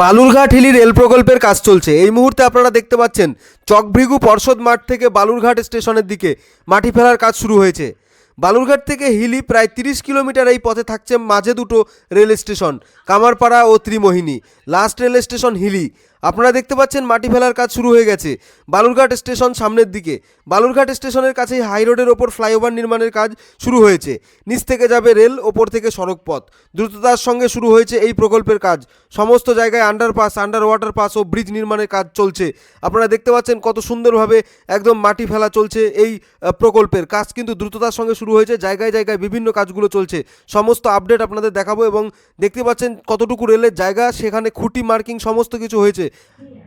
Balurghat Hili rail প্রকল্পের কাজ চলছে। এই মুহূর্তে আপনারা দেখতে পাচ্ছেন চকভৃগু পর্ষদ মাঠ থেকে বালুরঘাট স্টেশনের দিকে মাটি ফেলার কাজ শুরু হয়েছে। বালুরঘাট থেকে হিলি প্রায় তিরিশ কিলোমিটার এই পথে থাকছে মাঝে দুটো রেল স্টেশন, কামারপাড়া ও Trimohini. Last rail station Hili. আপনারা দেখতে পাচ্ছেন মাটি ফেলার কাজ শুরু হয়ে গেছে। বালুরঘাট স্টেশন সামনের দিকে। বালুরঘাট স্টেশনের কাছেই হাই রোডের ওপর ফ্লাইওভার নির্মাণের কাজ শুরু হয়েছে। নিচ থেকে যাবে রেল, ওপর থেকে সড়ক পথ দ্রুততার সঙ্গে শুরু হয়েছে এই প্রকল্পের কাজ। সমস্ত জায়গায় আন্ডারপাস আন্ডার ওয়াটার পাস ও ব্রিজ নির্মাণের কাজ চলছে। আপনারা দেখতে পাচ্ছেন কত সুন্দরভাবে একদম মাটি ফেলা চলছে এই প্রকল্পের। কাজ কিন্তু দ্রুততার সঙ্গে শুরু হয়েছে। জায়গায় জায়গায় বিভিন্ন কাজগুলো চলছে। সমস্ত আপডেট আপনাদের দেখাবো এবং দেখতে পাচ্ছেন কতটুকু রেলের জায়গা, সেখানে খুঁটি মার্কিং সমস্ত কিছু হয়েছে। 对呀。